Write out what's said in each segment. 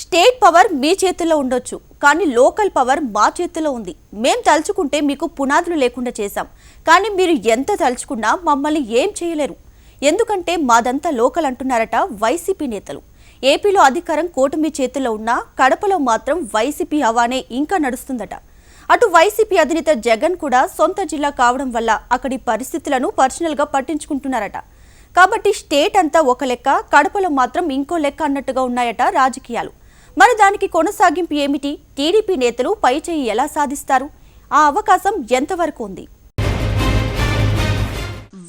State power మీ చేతుల్లో ఉండొచ్చు కానీ లోకల్ పవర్ మా చేతుల్లో ఉంది. మేం తలుచుకుంటే మీకు పునాదులు లేకుండా చేశాం కానీ మీరు ఎంత తలుచుకున్నా మమ్మల్ని ఏం చేయలేరు. ఎందుకంటే మాదంతా లోకల్ అంటున్నారట వైసీపీ నేతలు. ఏపీలో అధికారం కూటమి చేతుల్లో ఉన్నా కడపలో మాత్రం వైసీపీ హవానే ఇంకా నడుస్తుందట. అటు వైసీపీ అధినేత జగన్ కూడా సొంత జిల్లా కావడం వల్ల అక్కడి పరిస్థితులను పర్సనల్గా పట్టించుకుంటున్నారట. కాబట్టి స్టేట్ అంతా ఒక లెక్క కడపలో మాత్రం ఇంకో లెక్క అన్నట్టుగా ఉన్నాయట రాజకీయాలు. మరి దానికి కొనసాగింపు ఏమిటి? టీడీపీ నేతలు పై చేయి ఎలా సాధిస్తారు? ఆ అవకాశం ఎంతవరకు ఉంది?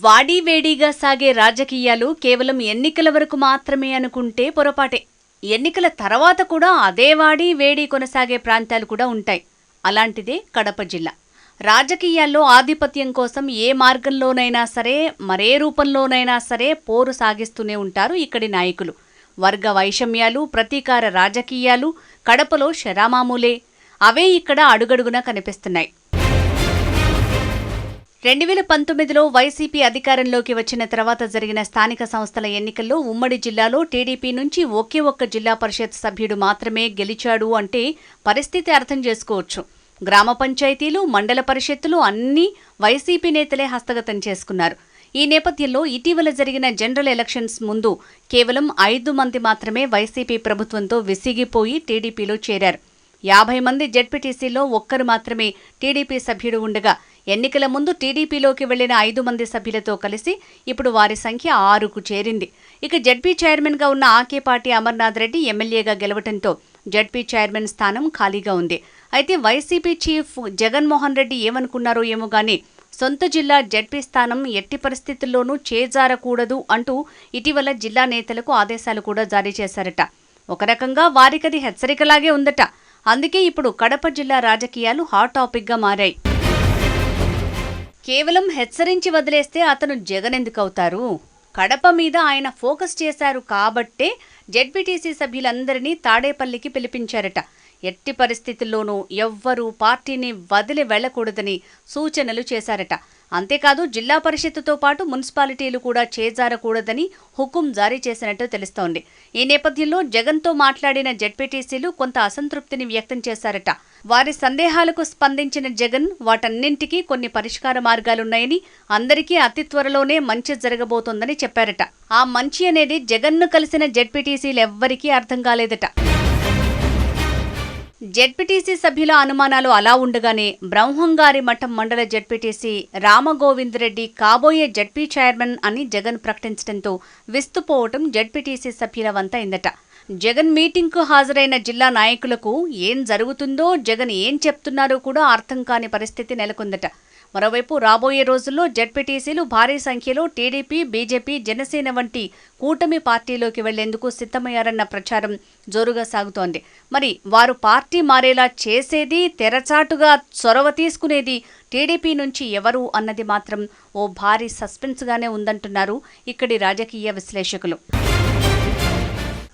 వాడివేడిగా సాగే రాజకీయాలు కేవలం ఎన్నికల వరకు మాత్రమే అనుకుంటే పొరపాటే. ఎన్నికల తర్వాత కూడా అదే వాడి వేడి కొనసాగే ప్రాంతాలు కూడా ఉంటాయి. అలాంటిదే కడప జిల్లా. రాజకీయాల్లో ఆధిపత్యం కోసం ఏ మార్గంలోనైనా సరే మరే రూపంలోనైనా సరే పోరు సాగిస్తూనే ఉంటారు ఇక్కడి నాయకులు. వర్గ వైషమ్యాలు ప్రతీకార రాజకీయాలు కడపలో శరామామూలే అవే ఇక్కడ అడుగడుగునా కనిపిస్తున్నాయి. రెండు వేల పంతొమ్మిదిలో వైసీపీ అధికారంలోకి వచ్చిన తర్వాత జరిగిన స్థానిక సంస్థల ఎన్నికల్లో ఉమ్మడి జిల్లాలో టీడీపీ నుంచి ఒకే ఒక్క జిల్లా పరిషత్ సభ్యుడు మాత్రమే గెలిచాడు అంటే పరిస్థితి అర్థం చేసుకోవచ్చు. గ్రామ పంచాయతీలు మండల పరిషత్తులు అన్నీ వైసీపీ నేతలే హస్తగతం చేసుకున్నారు. ఈ నేపథ్యంలో ఇటీవల జరిగిన జనరల్ ఎలక్షన్స్ ముందు కేవలం ఐదు మంది మాత్రమే వైసీపీ ప్రభుత్వంతో విసిగిపోయి టీడీపీలో చేరారు. యాభై మంది జడ్పీటీసీలో ఒక్కరు మాత్రమే టీడీపీ సభ్యుడు ఉండగా ఎన్నికల ముందు టీడీపీలోకి వెళ్ళిన ఐదు మంది సభ్యులతో కలిసి ఇప్పుడు వారి సంఖ్య ఆరుకు చేరింది. ఇక జడ్పీ చైర్మన్గా ఉన్న ఆకేపాటి అమర్నాథ్ రెడ్డి ఎమ్మెల్యేగా గెలవడంతో జడ్పీ చైర్మన్ స్థానం ఖాళీగా ఉంది. అయితే వైసీపీ చీఫ్ జగన్మోహన్ రెడ్డి ఏమనుకున్నారో ఏమో గానీ సొంత జిల్లా జడ్పీ స్థానం ఎట్టి పరిస్థితుల్లోనూ చేజారకూడదు అంటూ ఇటీవల జిల్లా నేతలకు ఆదేశాలు కూడా జారీ చేశారట. ఒక రకంగా వారికది హెచ్చరికలాగే ఉందట. అందుకే ఇప్పుడు కడప జిల్లా రాజకీయాలు హాట్ టాపిక్గా మారాయి. కేవలం హెచ్చరించి వదిలేస్తే అతను జగన్ ఎందుకు అవుతారు కడప మీద ఆయన ఫోకస్ చేశారు కాబట్టే జెడ్పీటీసీ సభ్యులందరినీ తాడేపల్లికి పిలిపించారట. ఎట్టి పరిస్థితుల్లోనూ ఎవ్వరూ పార్టీని వదిలి వెళ్ళకూడదని సూచనలు చేశారట. అంతేకాదు జిల్లా పరిషత్తుతో పాటు మున్సిపాలిటీలు కూడా చేజారకూడదని హుకుం జారీ చేసినట్టు తెలుస్తోంది. ఈ నేపథ్యంలో జగన్తో మాట్లాడిన జెడ్పీటీసీలు కొంత అసంతృప్తిని వ్యక్తం చేశారట. వారి సందేహాలకు స్పందించిన జగన్ వాటన్నింటికీ కొన్ని పరిష్కార మార్గాలున్నాయని అందరికీ అతి త్వరలోనే మంచి జరగబోతోందని చెప్పారట. ఆ మంచి అనేది జగన్ను కలిసిన జెడ్పీటీసీలెవ్వరికీ అర్థం కాలేదట. జెడ్పీటీసీ సభ్యుల అనుమానాలు అలా ఉండగానే బ్రహ్మంగారి మఠం మండల జెడ్పీటీసీ రామగోవింద్ రెడ్డి కాబోయే జెడ్పీ చైర్మన్ అని జగన్ ప్రకటించడంతో విస్తుపోవటం జెడ్పీటీసీ సభ్యుల వంతైందట జగన్ మీటింగ్కు హాజరైన జిల్లా నాయకులకు ఏం జరుగుతుందో జగన్ ఏం చెప్తున్నారో కూడా అర్థం కాని పరిస్థితి నెలకొందట. మరోవైపు రాబోయే రోజుల్లో జెడ్పీటీసీలు భారీ సంఖ్యలో టీడీపీ బీజేపీ జనసేన వంటి కూటమి పార్టీలోకి వెళ్ళేందుకు సిద్ధమయ్యారన్న ప్రచారం జోరుగా సాగుతోంది. మరి వారు పార్టీ మారేలా చేసేది తెరచాటుగా చొరవ తీసుకునేది టీడీపీ నుంచి ఎవరు అన్నది మాత్రం ఓ భారీ సస్పెన్స్గానే ఉందంటున్నారు ఇక్కడి రాజకీయ విశ్లేషకులు.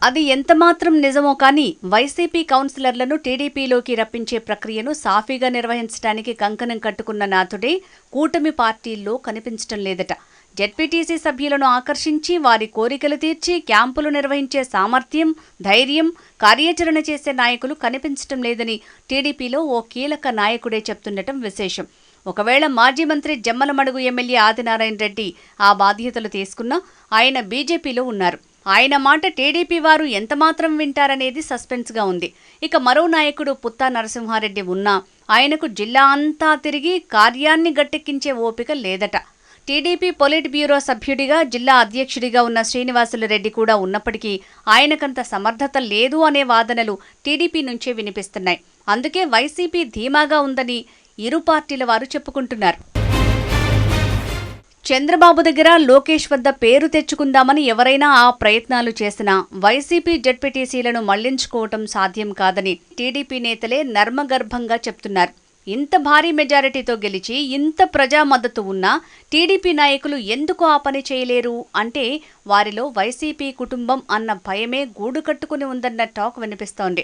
అది ఎంతమాత్రం నిజమో కానీ వైసీపీ కౌన్సిలర్లను టీడీపీలోకి రప్పించే ప్రక్రియను సాఫీగా నిర్వహించడానికి కంకణం కట్టుకున్న నాథుడే కూటమి పార్టీల్లో కనిపించటం లేదట. జెడ్పీటీసీ సభ్యులను ఆకర్షించి వారి కోరికలు తీర్చి క్యాంపులు నిర్వహించే సామర్థ్యం ధైర్యం కార్యాచరణ చేసే నాయకులు కనిపించటం లేదని టీడీపీలో ఓ కీలక నాయకుడే చెప్తుండటం విశేషం. ఒకవేళ మాజీ మంత్రి జమ్మలమడుగు ఎమ్మెల్యే ఆదినారాయణ రెడ్డి ఆ బాధ్యతలు తీసుకున్నా ఆయన బీజేపీలో ఉన్నారు. ఆయన మాట టీడీపీ వారు ఎంతమాత్రం వింటారనేది సస్పెన్స్గా ఉంది. ఇక మరో నాయకుడు పుత్తా నరసింహారెడ్డి ఉన్నా ఆయనకు జిల్లా అంతా తిరిగి కార్యాన్ని గట్టెక్కించే ఓపిక లేదట. టీడీపీ పొలిట్ బ్యూరో సభ్యుడిగా జిల్లా అధ్యక్షుడిగా ఉన్న శ్రీనివాసులు రెడ్డి కూడా ఉన్నప్పటికీ ఆయనకంత సమర్థత లేదు అనే వాదనలు టీడీపీ నుంచే వినిపిస్తున్నాయి. అందుకే వైసీపీ ధీమాగా ఉందని ఇరు పార్టీల వారు చెప్పుకుంటున్నారు. చంద్రబాబు దగ్గర లోకేష్ వద్ద పేరు తెచ్చుకుందామని ఎవరైనా ఆ ప్రయత్నాలు చేసినా వైసీపీ జడ్పీటీసీలను మళ్ళించుకోవటం సాధ్యం కాదని టీడీపీ నేతలే నర్మగర్భంగా చెప్తున్నారు. ఇంత భారీ మెజారిటీతో గెలిచి ఇంత ప్రజా మద్దతు ఉన్నా టీడీపీ నాయకులు ఎందుకు ఆ పని చేయలేరు? అంటే వారిలో వైసీపీ కుటుంబం అన్న భయమే గూడు కట్టుకుని ఉందన్న టాక్ వినిపిస్తోంది.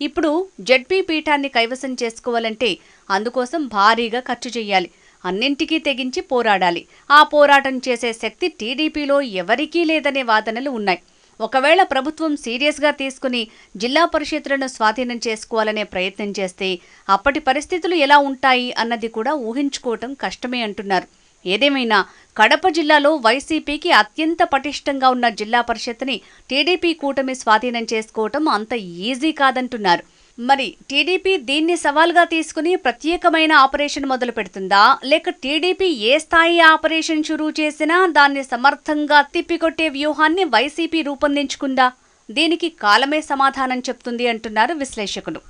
ఇప్పుడు జడ్పీ పీఠాన్ని కైవసం చేసుకోవాలంటే అందుకోసం భారీగా ఖర్చు చేయాలి. అన్నింటికీ తెగించి పోరాడాలి. ఆ పోరాటం చేసే శక్తి టీడీపీలో ఎవరికీ లేదనే వాదనలు ఉన్నాయి. ఒకవేళ ప్రభుత్వం సీరియస్గా తీసుకుని జిల్లా పరిషత్లను స్వాధీనం చేసుకోవాలనే ప్రయత్నం చేస్తే అప్పటి పరిస్థితులు ఎలా ఉంటాయి అన్నది కూడా ఊహించుకోవటం కష్టమే అంటున్నారు. ఏదేమైనా కడప జిల్లాలో వైసీపీకి అత్యంత పటిష్టంగా ఉన్న జిల్లా పరిషత్ని టీడీపీ కూటమి స్వాధీనం చేసుకోవటం అంత ఈజీ కాదంటున్నారు. మరి టీడీపీ దీన్ని సవాల్గా తీసుకుని ప్రత్యేకమైన ఆపరేషన్ మొదలు పెడుతుందా? లేక టీడీపీ ఏ స్థాయి ఆపరేషన్ షురూ చేసినా దాన్ని సమర్థంగా తిప్పికొట్టే వ్యూహాన్ని వైసీపీ రూపొందించుకుందా? దీనికి కాలమే సమాధానం చెప్తుంది అంటున్నారు విశ్లేషకులు.